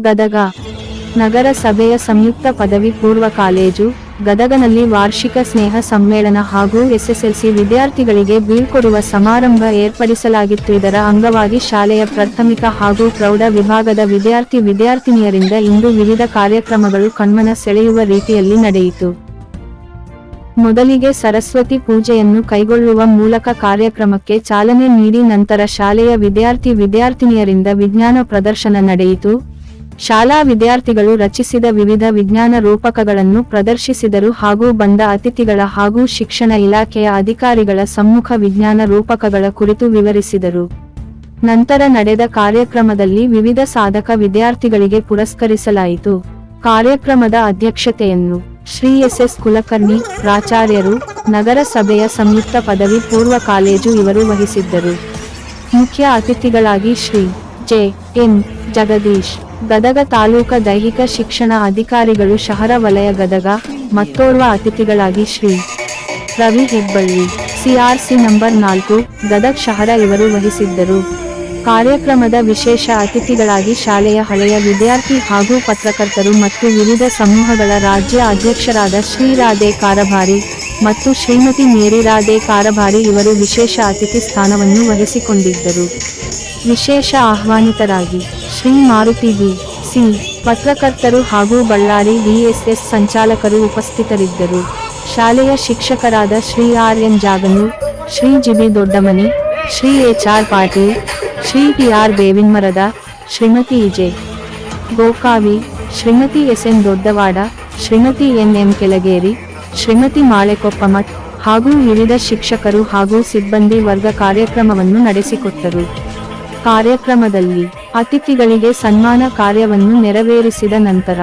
ಗದಗ. ನಗರಸಭೆಯ ಸಂಯುಕ್ತ ಪದವಿ ಪೂರ್ವ ಕಾಲೇಜು, ಗದಗನಲ್ಲಿ ವಾರ್ಷಿಕ ಸ್ನೇಹ ಸಮ್ಮೇಳನ ಹಾಗೂ ಎಸ್ಎಸ್ಎಲ್ಸಿ ವಿದ್ಯಾರ್ಥಿಗಳಿಗೆ ಬೀಳ್ಕೊಡುವ ಸಮಾರಂಭ ಏರ್ಪಡಿಸಲಾಗಿತ್ತು. ಇದರ ಅಂಗವಾಗಿ ಶಾಲೆಯ ಪ್ರಾಥಮಿಕ ಹಾಗೂ ಪ್ರೌಢ ವಿಭಾಗದ ವಿದ್ಯಾರ್ಥಿ ವಿದ್ಯಾರ್ಥಿನಿಯರಿಂದ ಇಂದು ವಿವಿಧ ಕಾರ್ಯಕ್ರಮಗಳು ಕಣ್ಮನ ಸೆಳೆಯುವ ರೀತಿಯಲ್ಲಿ ನಡೆಯಿತು. ಮೊದಲಿಗೆ ಸರಸ್ವತಿ ಪೂಜೆಯನ್ನು ಕೈಗೊಳ್ಳುವ ಮೂಲಕ ಕಾರ್ಯಕ್ರಮಕ್ಕೆ ಚಾಲನೆ ನೀಡಿ ನಂತರ ಶಾಲೆಯ ವಿದ್ಯಾರ್ಥಿ ವಿದ್ಯಾರ್ಥಿನಿಯರಿಂದ ವಿಜ್ಞಾನ ಪ್ರದರ್ಶನ ನಡೆಯಿತು. ಶಾಲಾ ವಿದ್ಯಾರ್ಥಿಗಳು ರಚಿಸಿದ ವಿವಿಧ ವಿಜ್ಞಾನ ರೂಪಕಗಳನ್ನು ಪ್ರದರ್ಶಿಸಿದರು ಹಾಗೂ ಬಂದ ಅತಿಥಿಗಳ ಹಾಗೂ ಶಿಕ್ಷಣ ಇಲಾಖೆಯ ಅಧಿಕಾರಿಗಳ ಸಮ್ಮುಖ ವಿಜ್ಞಾನ ರೂಪಕಗಳ ಕುರಿತು ವಿವರಿಸಿದರು. ನಂತರ ನಡೆದ ಕಾರ್ಯಕ್ರಮದಲ್ಲಿ ವಿವಿಧ ಸಾಧಕ ವಿದ್ಯಾರ್ಥಿಗಳಿಗೆ ಪುರಸ್ಕರಿಸಲಾಯಿತು. ಕಾರ್ಯಕ್ರಮದ ಅಧ್ಯಕ್ಷತೆಯನ್ನು ಶ್ರೀ ಎಸ್ ಎಸ್ ಕುಲಕರ್ಣಿ ಪ್ರಾಚಾರ್ಯರು, ನಗರಸಭೆಯ ಸಂಯುಕ್ತ ಪದವಿ ಪೂರ್ವ ಕಾಲೇಜು ಇವರು ವಹಿಸಿದ್ದರು. ಮುಖ್ಯ ಅತಿಥಿಗಳಾಗಿ ಶ್ರೀ ಜೆ ಎನ್ ಜಗದೀಶ್ ಗದಗ ತಾಲೂಕ ದೈಹಿಕ ಶಿಕ್ಷಣ ಅಧಿಕಾರಿಗಳು ಶಹರ ವಲಯ ಗದಗ, ಮತ್ತೋರ್ವ ಅತಿಥಿಗಳಾಗಿ ಶ್ರೀ ರವಿ ಹೆಬ್ಬಳ್ಳಿ ಸಿಆರ್ಸಿ ನಂಬರ್ ನಾಲ್ಕು, ಗದಗ್ ಶಹರ ಇವರು ವಹಿಸಿದ್ದರು. ಕಾರ್ಯಕ್ರಮದ ವಿಶೇಷ ಅತಿಥಿಗಳಾಗಿ ಶಾಲೆಯ ಹಳೆಯ ವಿದ್ಯಾರ್ಥಿ ಹಾಗೂ ಪತ್ರಕರ್ತರು ಮತ್ತು ವಿವಿಧ ಸಮೂಹಗಳ ರಾಜ್ಯ ಅಧ್ಯಕ್ಷರಾದ ಶ್ರೀ ರಾಧೆ ಕಾರಭಾರಿ ಮತ್ತು ಶ್ರೀಮತಿ ಮೇರಿ ರಾಧೆ ಕಾರಭಾರಿ ಇವರು ವಿಶೇಷ ಅತಿಥಿ ಸ್ಥಾನವನ್ನು ವಹಿಸಿಕೊಂಡಿದ್ದರು. ವಿಶೇಷ ಆಹ್ವಾನಿತರಾಗಿ ಶ್ರೀ ಮಾರುತಿ ಬಿ ಸಿ ಪತ್ರಕರ್ತರು ಹಾಗೂ ಬಳ್ಳಾರಿ ಡಿಎಸ್ಎಸ್ ಸಂಚಾಲಕರು ಉಪಸ್ಥಿತರಿದ್ದರು. ಶಾಲೆಯ ಶಿಕ್ಷಕರಾದ Shri R N Jaganu Shri GB Doddamani, Shri H R Patil, Shri T R Bevinmarad Shrimati E J, Shrimati S N Doddawad, Shrimati N M Kelageri, Shrimati Malekoppamath ಹಾಗೂ ವಿವಿಧ ಶಿಕ್ಷಕರು ಹಾಗೂ ಸಿಬ್ಬಂದಿ ವರ್ಗ ಕಾರ್ಯಕ್ರಮವನ್ನು ನಡೆಸಿಕೊಟ್ಟರು. ಕಾರ್ಯಕ್ರಮದಲ್ಲಿ ಅತಿಥಿಗಳಿಗೆ ಸನ್ಮಾನ ಕಾರ್ಯವನ್ನು ನೆರವೇರಿಸಿದ ನಂತರ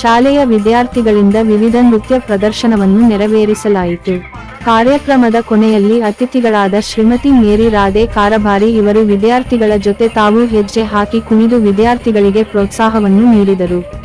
ಶಾಲೆಯ ವಿದ್ಯಾರ್ಥಿಗಳಿಂದ ವಿವಿಧ ನೃತ್ಯ ಪ್ರದರ್ಶನವನ್ನು ನೆರವೇರಿಸಲಾಯಿತು. ಕಾರ್ಯಕ್ರಮದ ಕೊನೆಯಲ್ಲಿ ಅತಿಥಿಗಳಾದ ಶ್ರೀಮತಿ ಮೇರಿ ರಾಧೆ ಕಾರಭಾರಿ ಇವರು ವಿದ್ಯಾರ್ಥಿಗಳ ಜೊತೆ ತಾವು ಹೆಜ್ಜೆ ಹಾಕಿ ಕುಣಿದು ವಿದ್ಯಾರ್ಥಿಗಳಿಗೆ ಪ್ರೋತ್ಸಾಹವನ್ನು ನೀಡಿದರು.